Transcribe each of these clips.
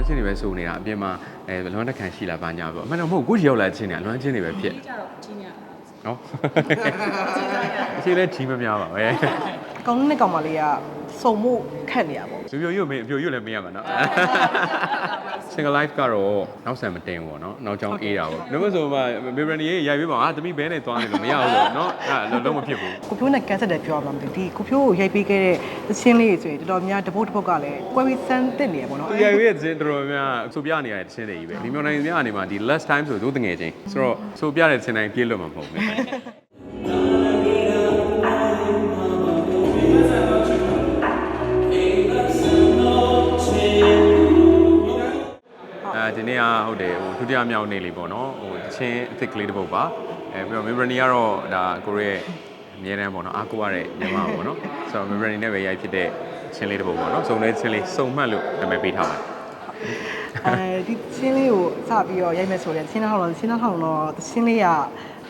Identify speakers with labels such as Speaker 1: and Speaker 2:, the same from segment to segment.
Speaker 1: လွမ်းချင်းတွေပဲစိုးနေတာအပြင်မှာအဲလွမ်းတစ်ခံရှိလားဘာညာပေါ့အမှန်တော့မဟုတ်ကိုကြီးရောက်လာချင်းနေတာလွမ်းချင်းတွေပဲဖြစ်
Speaker 2: ကြတော့ကြီးညာ
Speaker 1: နော်အရှိလဲကြီးမများပါပဲ
Speaker 3: အကောင်နဲ့ကောင်မလေးကစုံမှု ခက်နေရပေါ့
Speaker 1: ပြပြရွတ်မေးအပြရွတ်လည်းမေးရမှာနော် single life ကတော့နောက်ဆံမတင်ဘူးပေါ့နော်နောက်ချောင်းအေးတာပေါ့ဒါမှမဟုတ်ဆိုမှမေဘရနီရေးရိုက်ပေးပါဟာတမိဘဲနဲ့သွားနေလို့မရဘူးလို့နော်အဲ့လုံးမဖြစ်ဘူး
Speaker 3: ကိုဖြိုးနဲ့ကန်ဆက်တယ်ပြောရမှာမသိဘူးဒီကိုဖြိုးကိုရိုက်ပေးခဲ့တဲ့သချင်းလေးတွေဆိုရင်တော်တော်များတပုတ်တပုတ်ကလည်းကွဲပြီးစမ်းတက်နေရပေါ့နော်
Speaker 1: သူရိုက်ပေးတဲ့သတင်းတော်တော်များများဆိုပြနေရတဲ့သတင်းတွေကြီးပဲဒီမျိုးနိုင်ငံများအနေမှာဒီ last time ဆိုသူတငယ်ချင်းဆိုတော့ဆိုပြတဲ့သတင်းတိုင်းပြေးလို့မှာမဟုတ်ဘူး ဒီနေ့ကဟုတ်တယ်ဟိုဒုတိယမြောက်နေ့လေးပေါ့နော်ဟိုတချင်းအစ်စ်ကလေးတစ်ပုတ်ပါအဲပြီးတော့ memory ကတော့ဒါကိုရဲ့အမြဲတမ်းပေါ့နော်အားကိုရတဲ့ညီမပေါ့နော်ဆိုတော့ memory နဲ့ပဲရိုက်ဖြစ်တဲ့ချင်းလေးတစ်ပုတ်ပေါ့နော်စုံတဲ့ချင်းလေးစုံမှတ်လို့နာမည်ပေးထားပါတယ်
Speaker 3: အဲဒီချင်းလေးကိုစပြီးတော့ရိုက်မယ်ဆိုရင်ချင်းနှောင်းတော့ချင်းနှောင်းတော့သချင်းလေးက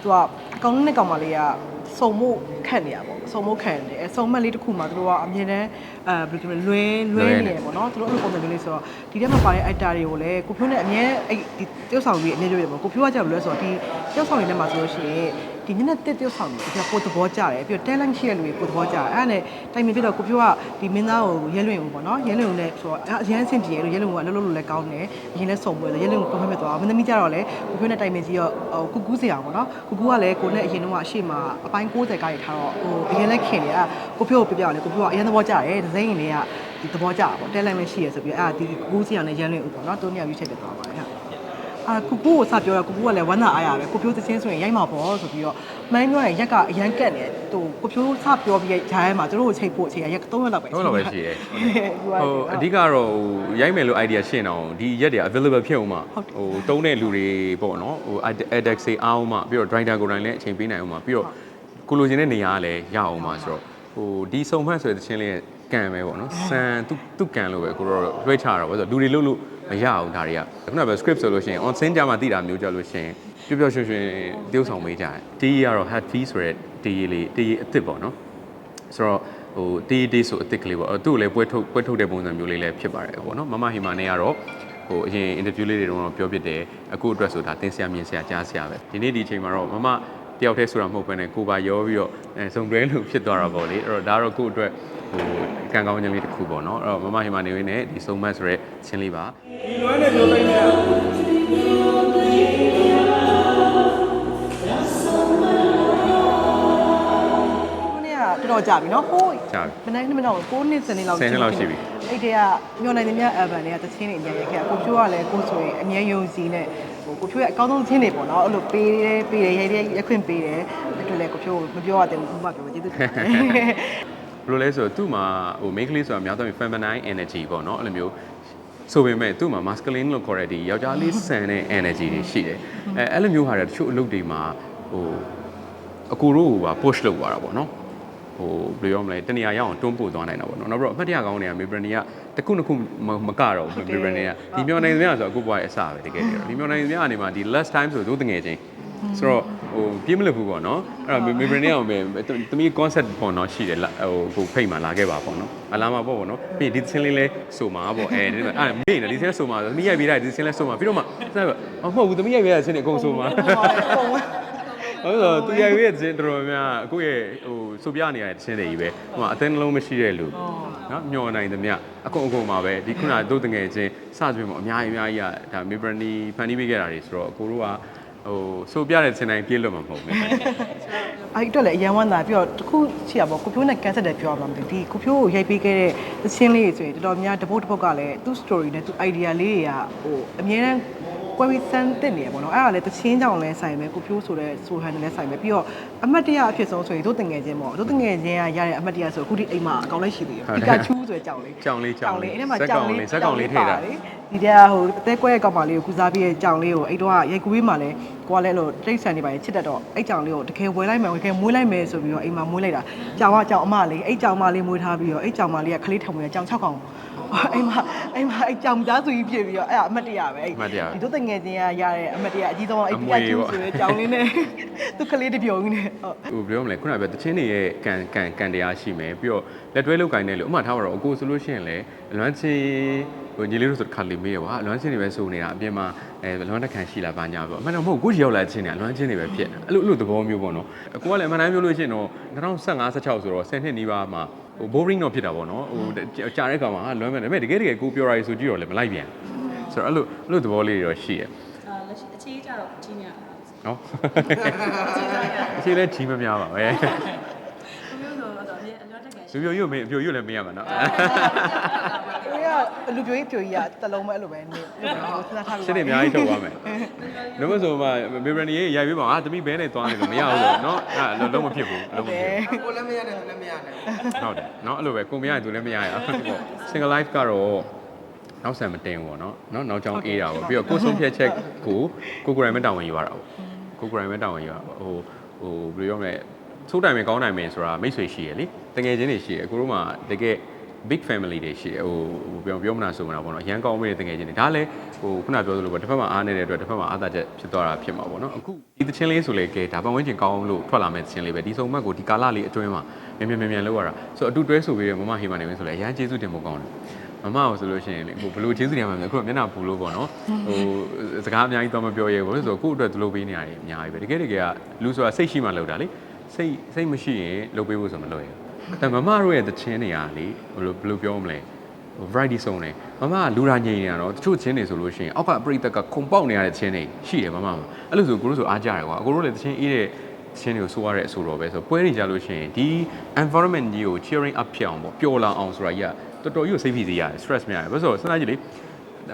Speaker 3: သူကအကောင်နဲ့ကောင်မလေးက စုံမှုခက်နေရပေါ့စုံမှုခက်နေတယ်အဲစုံမက်လေးတစ်ခုမှသူတို့ကအမြင်တမ်းအဲဘယ်လိုပြောလဲလွဲလွဲနေရပေါ့နော်သူတို့အဲ့လိုပုံစံမျိုးလေးဆိုတော့ဒီထဲမှာပါတဲ့ actor တွေကိုလည်းကိုဖြိုးနဲ့အမြဲအဲ့ဒီတယောက်ဆောင်ကြီးအမြဲပြောရပေါ့ကိုဖြိုးကကြောက်လွဲဆိုတော့ဒီတယောက်ဆောင်တွေထဲမှာဆိုလို့ရှိရင် ဒီညနေတက်တယောက်ဆောင်ကြီးဒီကပိုသဘောကျတယ်ပြီးတော့ talent ရှိတဲ့လူတွေပိုသဘောကျတယ်အဲ့ဒါနဲ့တိုင်ပင်ဖြစ်တော့ကိုဖြိုးကဒီမင်းသားကိုရဲလွင်ဦးပေါ့နော်ရဲလွင်ဦးနဲ့ဆိုတော့အရန်ဆင်ပြေလို့ရဲလွင်ဦးကလှုပ်လှုပ်လို့လည်းကောင်းတယ်အရင်လည်းစုံပွဲတယ်ရဲလွင်ဦးကိုဖက်ဖက်သွားမင်းသမီးကြတော့လေကိုဖြိုးနဲ့တိုင်ပင်ကြီးရောဟိုကူကူးစရာပေါ့နော်ကူကူကလည်းကိုနဲ့အရင်တော့အရှိမအပိုင်း60ကားရထားတော့ဟိုအရင်လည်းခင်နေอ่ะကိုဖြိုးကိုပြပြလေကိုဖြိုးကအရင်သဘောကျတယ်ဒီဇိုင်းတွေကဒီသဘောကျတာပေါ့ talent လည်းရှိရဆိုပြီးအဲ့ဒါဒီကူကူးစရာနဲ့ရဲလွင်ဦးပေါ့နော်တိုးနေရွေးချက်ပြသွားပါတယ်ဟုတ် အာကူကူကိုစပြောတော့ကူကူကလည်းဝမ်းသာအားရပဲကိုဖြိုးသချင်းဆိုရင်ရိုက်မှာပေါ့ဆိုပြီးတော့မိုင်းပြောရင်ရက်ကအရန်ကက်နေဟိုကိုဖြိုးစပြောပြီးဂျားထဲမှာသူတို့ကိုချိန်ဖို့အချိန်ကရက်3ရက်လောက်ပဲ
Speaker 1: ဟုတ်တော့ပဲရှိတယ်
Speaker 3: ဟို
Speaker 1: ဟိုအဓိကတော့ဟိုရိုက်မယ်လို့ idea ရှင်းအောင်ဒီရက်တွေ available ဖြစ်အောင်မှ
Speaker 3: ဟုတ်တယ်
Speaker 1: ဟိုတုံးတဲ့လူတွေပေါ့နော်ဟို edX တွေအောင်မှပြီးတော့ driver ကိုယ်တိုင်လည်းအချိန်ပေးနိုင်အောင်မှပြီးတော့ကိုလိုချင်တဲ့နေရာကလည်းရအောင်မှဆိုတော့ဟိုဒီစုံမှတ်ဆိုတဲ့သချင်းလေး ကန်ပဲပေါ့နော်စံသူသူကန်လို့ပဲကိုတော့လွှဲချတာပေါ့ဆိုတော့လူတွေလို့လို့မရအောင်ဒါတွေကခုနကပဲ script ဆိုလို့ရှိရင် on scene ကြမှာတည်တာမျိုးကြလို့ရှိရင်ပျော်ပျော်ရွှင်ရွှင်တယောက်ဆောင်ပေးကြတယ်ဒီကတော့ hat fee ဆိုတဲ့ဒီလေးဒီအစ်စ်ပေါ့နော်ဆိုတော့ဟိုတေးတေးဆိုအစ်စ်ကလေးပေါ့အဲ့သူ့ကိုလည်းပွဲထုတ်ပွဲထုတ်တဲ့ပုံစံမျိုးလေးလည်းဖြစ်ပါတယ်ပေါ့နော်မမဟီမာနဲ့ကတော့ဟိုအရင် interview လေးတွေတုန်းကပြောပြတယ်အခုအတွက်ဆိုတာသင်ဆရာမြင်ဆရာကြားဆရာပဲဒီနေ့ဒီအချိန်မှာတော့မမတယောက်တည်းဆိုတာမဟုတ်ဘဲနဲ့ကိုပါရောပြီးတော့အဲစုံတွဲလို့ဖြစ်သွားတာပေါ့လေအဲ့တော့ဒါတော့ကို့အတွက် ဟိုကံကောင်းခြင်းလေးတစ်ခုပေါ့နော်အဲ့တော့မမဟီမာနေဝင်းနဲ့ဒီစုံမတ်ဆိုရဲချင်းလေးပါ
Speaker 3: ခုနေ့ကတော်တော်ကြာပြီနော်ဟိုး
Speaker 1: ကြာပြီ
Speaker 3: မနေ့ကနေ့တော့9နှစ်10နှစ်လောက်
Speaker 1: 10နှစ်လောက်ရှိပြီ
Speaker 3: အဲ့တည်းကမျောနိုင်တဲ့မြတ် album တွေကသချင်းတွေအများကြီးခဲ့ကိုဖြိုးကလည်းကိုဆိုရင်အမြဲယုံကြည်နဲ့ဟိုကိုဖြိုးရဲ့အကောင်းဆုံးသချင်းတွေပေါ့နော်အဲ့လိုပေးတယ်ပေးတယ်ရိုက်တယ်ရက်ခွင့်ပေးတယ်အဲ့ဒါလည်းကိုဖြိုးမပြောရသေးဘူးခုမှပြောကျေးဇူးတင်ပါတယ်
Speaker 1: ဘယ်လိုလဲဆိုတော့သူ့မှာဟို main ကလေးဆိုတာများသောအားဖြင့် feminine energy ပေါ့နော်အဲ့လိုမျိုးဆိုပေမဲ့သူ့မှာ masculine လို့ခေါ်တဲ့ဒီယောက်ျားလေးဆန်တဲ့ energy တွေရှိတယ်အဲအဲ့လိုမျိုးဟာတွေတချို့အလုပ်တွေမှာဟိုအကူတို့က push လုပ်သွားတာပေါ့နော်ဟိုဘယ်လိုပြောမလဲတနေရာရအောင်တွန်းပို့သွားနိုင်တာပေါ့နော်နောက်ပြီးတော့အမှတ်တရကောင်းတွေက Mibran ကတခုနှစ်ခုမမကတော့ဘူး Mibran ကဒီမျောနိုင်သမျှဆိုအခုဘွားရဲ့အစပဲတကယ်ကြတော့ဒီမျောနိုင်သမျှအနေမှာဒီ last time ဆိုသူတငယ်ချင်း ဆိုတော့ဟိုပြေးမလို့ဘူးပေါ့နော်အဲ့တော့ Mibran ကပဲတမီး concept ပေါ့နော်ရှိတယ်ဟိုကိုဖိတ်မှလာခဲ့ပါပေါ့နော်အလားမှာပေါ့ပေါ့နော်ပြီးဒီသင်းလေးလဲဆိုမှာပေါ့အဲဒီအဲ့မေ့နေဒီသင်းဆိုမှာတမီးရိုက်ပေးလိုက်ဒီသင်းလဲဆိုမှာပြီးတော့မှဆက်မဟုတ်ဘူးတမီးရိုက်ပေးတဲ့သင်းတွေအကုန်ဆိုမှာဟုတ်ဆိုသူရိုက်ရဲ့ခြင်းတော်တော်များအခုရဲ့ဟိုစုပြနေရတဲ့ခြင်းတွေကြီးပဲဟိုမှာအသင်းနှလုံးမရှိတဲ့လူနော်မျောနိုင်သမျှအကုန်အကုန်ပါပဲဒီခုနကတို့တငယ်ချင်းစကြွေးမှာအများကြီးအများကြီးကဒါမေဘရနီဖန်တီးပေးခဲ့တာတွေဆိုတော့အကိုတို့က ဟိုစုပြတဲ့ခြင်းတိုင်းပြေးလို့မှာမဟုတ်ဘူး
Speaker 3: အဲ့အတွက်လည်းအရန်ဝမ်းသာပြီးတော့တခုရှိရပါကိုဖြိုးနဲ့ကန်ဆက်တယ်ပြောရမှာမသိဘူးဒီကိုဖြိုးကိုရိုက်ပေးခဲ့တဲ့သချင်းလေးတွေဆိုရင်တော်တော်များတပုတ်တပုတ်ကလည်းသူ့ story နဲ့သူ idea လေးတွေကဟိုအများအား ကွဲပြီးစမ်းတက်နေရပေါ့နော်အဲ့ဒါလည်းသချင်းကြောင့်လည်းဆိုင်ပဲကိုဖြိုးဆိုတဲ့ဆိုဟန်လည်းဆိုင်ပဲပြီးတော့အမတ်တရအဖြစ်ဆုံးဆိုရင်တို့တငယ်ချင်းပေါ့တို့တငယ်ချင်းကရတဲ့အမတ်တရဆိုအခုဒီအိမ်မှာအကောင်လေးရှိသေးတယ်ပီကာချူးဆိုတဲ့ကြောင်လေး
Speaker 1: ကြောင်လေးကြောင်လေး
Speaker 3: အဲ့ထဲမှာ
Speaker 1: ဇက်
Speaker 3: ကြော
Speaker 1: ကောင်
Speaker 3: င်လေး
Speaker 1: လေးဇက်ကောင်လေးထည့်တာ
Speaker 3: ဒီတည်းဟိုအသေးကွဲရဲ့ကောင်မလေးကိုကုစားပြီးရဲ့ကြောင်လေးကိုအဲ့တော့ရိုက်ကူးရေးမှာလဲကိုကလည်းအဲ့လိုတိတ်ဆန်နေပါရဲ့ချစ်တတ်တော့အဲ့ကြောင်လေးကိုတကယ်ဝယ်လိုက်မယ်တကယ်မွေးလိုက်မယ်ဆိုပြီးတော့အိမ်မှာမွေးလိုက်တာကြောင်ကကြောင်အမလေးအဲ့ကြောင်မလေးမွေးထားပြီးတော့အဲ့ကြောင်မလေးကခလေးထုံနေကြောင်6កောင် အိမ်မှာအိမ်မှာအဲ့ကြောင်သားစုကြီးဖြစ်ပြီးတော့အဲ့ဒါအမတ်တရပဲအဲ့
Speaker 1: အမှတ်တရ
Speaker 3: ဒီတို့တငယ်ချင်းကရတဲ့အမတ်တရအကြီးဆုံးအဲ့
Speaker 1: အ
Speaker 3: ဒီ
Speaker 1: မွေ
Speaker 3: ကကျူ
Speaker 1: ပေါ့
Speaker 3: ဆိုတဲ့ကြောင်လေးနဲ့သူကလေးတစ်ပြုံကြီးနဲ့ဟုတ်
Speaker 1: ဟိုဘယ်လိုမလဲခုနကပြောတချင်းတွေရဲ့ကန်ကန်ကန်တရားရှိမယ်ပြီးတော့လက်တွဲလောက်ကိုင်းနေလို့အမှတ်ထားပါတော့အကိုဆိုလို့ရှိရင်လည်းအလွမ်းချင်းဟိုညီလေးတို့ဆိုတစ်ခါလေးမေးရပါအလွမ်းချင်းတွေပဲစိုးနေတာအပြင်မှာအဲလွမ်းတစ်ခါရှိလာပါညာပေါ့အမှန်တော့မဟုတ်ကိုကြီးရောက်လာချင်းနေအလွမ်းချင်းတွေပဲဖြစ်နေအဲ့လိုအဲ့လိုသဘောမျိုးပေါ့နော်အကိုကလည်းအမှန်တမ်းပြောလို့ရှိရင်တော့2015 16ဆိုတော့10နှစ်နီးပါးမှာ ဟို boring တော့ဖြစ်တာပေါ့နော်ဟိုကြာတဲ့ကောင်မှာလွမ်းမယ်ဒါပေမဲ့တကယ်တကယ်ကိုပြောရည်ဆိုကြည့်တော့လည်းမလိုက်ပြန်ဆိုတော့အဲ့လိုအဲ့လိုသဘောလေးတွေတော့ရှိရ
Speaker 2: အာလက်ရှိအခြေကြတော့ကြီးများတာ
Speaker 1: နော်အခြေလဲကြီးမများပါပဲ
Speaker 2: ဘယ်လိုဆိုတော့အမြဲအများတက်ကန်ရှိ
Speaker 1: လူပြိုရွတ်မေးအပြိုရွတ်လည်းမေးရမှာနော်
Speaker 3: ကိုကလူပြိုကြီးပြိုကြီးကတလုံးပဲအဲ့လိုပဲနေလို့စဉ်းစားထားပြီး
Speaker 1: ရှင်းနေအများကြီးထုတ်သွားမယ်။လုံးမဆိုမှမေဘရနီရေးရိုက်ပြီးပါဟာတမိဘဲနဲ့သွားနေလို့မရဘူးဆိုတော့နော်အဲ့ဒါလုံးမဖြစ်ဘူးလုံးမဖြစ်ဘူး
Speaker 4: ကိုလည်းမရတယ်သူလည်းမရတယ်
Speaker 1: ဟုတ်တယ်နော်အဲ့လိုပဲကိုမရရင်သူလည်းမရရဘူးပေါ့ single life ကတော့နောက်ဆံမတင်ဘူးပေါ့နော်နော်နောက်ကြောင်းအေးတာပေါ့ပြီးတော့ကိုဆုံးဖြတ်ချက်ကိုကိုကိုရိုင်းမဲ့တာဝန်ယူရတာပေါ့ကိုကိုရိုင်းမဲ့တာဝန်ယူရတာပေါ့ဟိုဟိုဘယ်လိုပြောမလဲသိုးတိုင်မယ်ကောင်းတိုင်မယ်ဆိုတာမိတ်ဆွေရှိရလေတကယ်ချင်းတွေရှိရကိုတို့မှတကယ် big family တွေရှိတယ်ဟိုဟိုပြောပြောမနာဆိုမနာပေါ့နော်အရန်ကောင်းမေးတဲ့တကယ်ချင်းတွေဒါလည်းဟိုခုနပြောသလိုပေါ့တစ်ဖက်မှာအားနေတဲ့အတွက်တစ်ဖက်မှာအားသာချက်ဖြစ်သွားတာဖြစ်မှာပေါ့နော်အခုဒီသချင်းလေးဆိုလေကဲဒါပတ်ဝန်းကျင်ကောင်းလို့ထွက်လာမဲ့သချင်းလေးပဲဒီစုံမက်ကိုဒီကာလလေးအတွင်းမှာမြန်မြန်မြန်မြန်လောက်ရတာဆိုအတူတွဲဆိုပြီးတော့မမဟေးမနေဝင်ဆိုလေအရန်ကျေးဇူးတင်ဖို့ကောင်းတယ်မမကိုဆိုလို့ရှိရင်လေဟိုဘလို့ကျေးဇူးတင်ရမှာလဲအခုကမျက်နှာပူလို့ပေါ့နော်ဟိုစကားအများကြီးတော့မပြောရဲဘူးဆိုတော့ကိုယ့်အတွက်သူလုပ်ပေးနေရတယ်အများကြီးပဲတကယ်တကယ်ကလူဆိုတာစိတ်ရှိမှလုပ်တာလေစိတ်စိတ်မရှိရင်လုပ်ပေးဖို့ဆိုမလုပ်ရဘူး ဒါမမတို့ရဲ့တခြင်းတွေကလေဘယ်လိုဘယ်လိုပြောမလဲ variety စုံတယ်မမကလူရာငိန်နေတာတော့တချို့ချင်းတွေဆိုလို့ရှိရင်အောက်ကပြိတက်ကခုံပေါက်နေရတဲ့ချင်းတွေရှိတယ်မမမှာအဲ့လိုဆိုကိုတို့ဆိုအားကြတယ်ကွာအကိုတို့လည်းတချင်းအေးတဲ့ချင်းတွေကိုဆိုရတဲ့အဆိုတော့ပဲဆိုပွဲတွေကြလို့ရှိရင်ဒီ environment ကြီးကို cheering up ဖြစ်အောင်ပေါ့ပျော်လာအောင်ဆိုတာကြီးကတော်တော်ကြီးကိုစိတ်ဖိစီးရတယ် stress မရတယ်ဘာလို့ဆိုတော့စဉ်းစားကြည့်လေ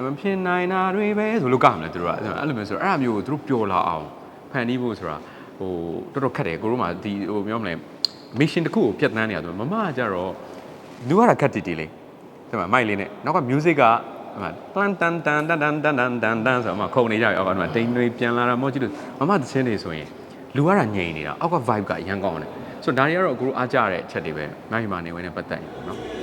Speaker 1: မဖြစ်နိုင်တာတွေပဲဆိုလို့ကမလဲသူတို့ကအဲ့လိုမျိုးဆိုတော့အဲ့အမျိုးကိုသူတို့ပျော်လာအောင်ဖန်တီးဖို့ဆိုတာဟိုတော်တော်ခက်တယ်ကိုတို့မှဒီဟိုပြောမလဲ mission တစ်ခုကိုပြတ်တန်းနေရတယ်မမကကြတော့လူရတာခက်တီတီလေးဒီမှာမိုက်လေးနဲ့နောက်က music ကဒီမှာတန်တန်တန်တန်တန်တန်တန်တန်တန်ဆိုတော့မှခုံနေကြပြီအောက်ကဒီမှာတိမ်တွေပြန်လာတာမောကြည့်လို့မမသချင်းတွေဆိုရင်လူရတာငြိမ်နေတာအောက်က vibe ကရန်ကောင်းတယ်ဆိုတော့ဒါတွေကတော့အခုအားကြတဲ့အချက်တွေပဲမိုက်မာနေဝင်နဲ့ပတ်သက်ရင်ပေါ့နော်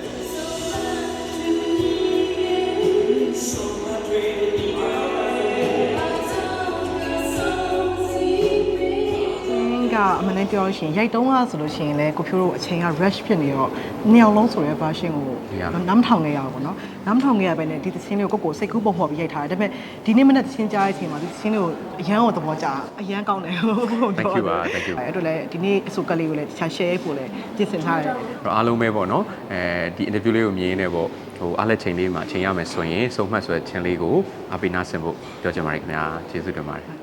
Speaker 3: ကအမှန်တမ်းပြောလို့ရှိရင်ရိုက်တုံးကဆိုလို့ရှိရင်လည်းကိုဖြိုးတို့အချိန်က rush ဖြစ်နေတော့နှစ်ယောက်လုံးဆိုရဲ version ကိုနားမထောင်ခဲ့ရဘူးပေါ့နော်နားမထောင်ခဲ့ရပဲနဲ့ဒီသချင်းလေးကိုကိုကိုစိတ်ကူးပုံဖော်ပြီးရိုက်ထားတယ်ဒါပေမဲ့ဒီနေ့မနေ့သချင်းကြားတဲ့အချိန်မှာဒီသချင်းလေးကိုအရန်ကိုသဘောကျအရန်ကောင်းတယ်ဟုတ်ပြော
Speaker 1: Thank you ပါ thank you
Speaker 3: အဲ့တော့လည်းဒီနေ့အစုကလေးကိုလည်းတခြား share ဖို့လည်းပြင်ဆင်ထားတယ်
Speaker 1: အဲ့တော့အားလုံးပဲပေါ့နော်အဲဒီ interview လေးကိုမြင်နေပေါ့ဟိုအားလက်ချိန်လေးမှာချိန်ရမယ်ဆိုရင်စုံမှတ်ဆိုတဲ့ချင်းလေးကိုအပိနာဆင်ဖို့ပြောချင်ပါတယ်ခင်ဗျာကျေးဇူးတင်ပါတယ်